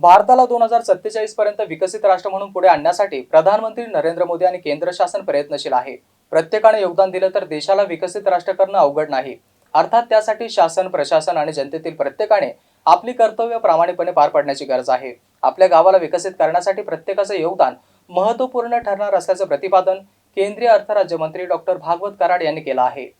भारताला दोन हजार सत्तेचाळीस पर्यंत विकसित राष्ट्र म्हणून पुढे आणण्यासाठी प्रधानमंत्री नरेंद्र मोदी आणि केंद्र शासन प्रयत्नशील आहे. प्रत्येकाने योगदान दिलं तर देशाला विकसित राष्ट्र करणं अवघड नाही. अर्थात त्यासाठी शासन प्रशासन आणि जनतेतील प्रत्येकाने आपली कर्तव्य प्रामाणिकपणे पार पाडण्याची गरज आहे. आपल्या गावाला विकसित करण्यासाठी प्रत्येकाचं योगदान महत्त्वपूर्ण ठरणार असल्याचं प्रतिपादन केंद्रीय अर्थ राज्यमंत्री डॉक्टर भागवत कराड यांनी केलं आहे.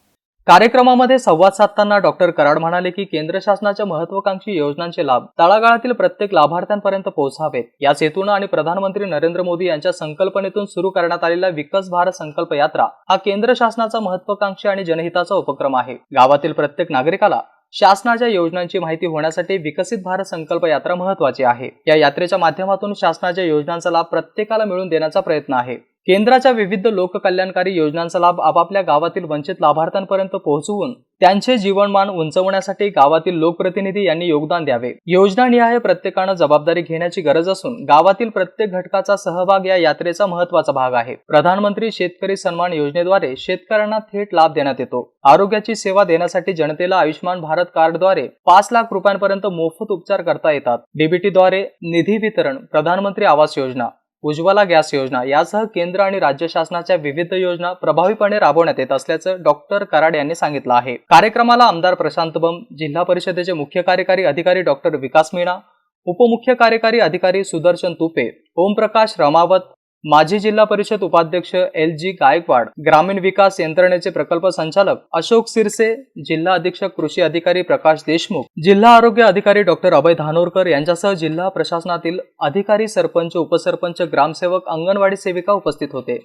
कार्यक्रमामध्ये संवाद साधताना डॉक्टर कराड म्हणाले की केंद्र शासनाच्या महत्वाकांक्षी योजनांचे लाभ तळागाळातील प्रत्येक लाभार्थ्यांपर्यंत पोहोचावेत. याच हेतूनं आणि प्रधानमंत्री नरेंद्र मोदी यांच्या संकल्पनेतून सुरू करण्यात आलेला विकास भारत संकल्प यात्रा हा केंद्र शासनाचा महत्वाकांक्षी आणि जनहिताचा उपक्रम आहे. गावातील प्रत्येक नागरिकाला शासनाच्या योजनांची माहिती होण्यासाठी विकसित भारत संकल्प यात्रा महत्वाची आहे. या यात्रेच्या माध्यमातून शासनाच्या योजनांचा लाभ प्रत्येकाला मिळवून देण्याचा प्रयत्न आहे. केंद्राच्या विविध लोककल्याणकारी योजनांचा लाभ आपापल्या गावातील वंचित लाभार्थ्यांपर्यंत पोहोचवून त्यांचे जीवनमान उंचवण्यासाठी गावातील लोकप्रतिनिधी यांनी योगदान द्यावे. योजनानिहाय प्रत्येकानं जबाबदारी घेण्याची गरज असून गावातील प्रत्येक घटकाचा सहभाग या यात्रेचा महत्त्वाचा भाग आहे. प्रधानमंत्री शेतकरी सन्मान योजनेद्वारे शेतकऱ्यांना थेट लाभ देण्यात येतो. आरोग्याची सेवा देण्यासाठी जनतेला आयुष्यमान भारत कार्डद्वारे पाच लाख रुपयांपर्यंत मोफत उपचार करता येतात. डीबीटीद्वारे निधी वितरण प्रधानमंत्री आवास योजना उज्ज्वला गॅस योजना यासह केंद्र आणि राज्य शासनाच्या विविध योजना प्रभावीपणे राबवण्यात येत असल्याचं डॉक्टर कराड यांनी सांगितलं आहे. कार्यक्रमाला आमदार प्रशांत बम जिल्हा परिषदेचे मुख्य कार्यकारी अधिकारी डॉक्टर विकास मीणा उपमुख्य कार्यकारी अधिकारी सुदर्शन तुपे ओमप्रकाश रमावत माजी जिल्हा परिषद उपाध्यक्ष एल जी गायकवाड ग्रामीण विकास यंत्रणेचे प्रकल्प संचालक अशोक सिरसे जिल्हा अधीक्षक कृषी अधिकारी प्रकाश देशमुख जिल्हा आरोग्य अधिकारी डॉक्टर अभय धानोरकर यांच्यासह जिल्हा प्रशासनातील अधिकारी सरपंच उपसरपंच ग्रामसेवक अंगणवाडी सेविका उपस्थित होते.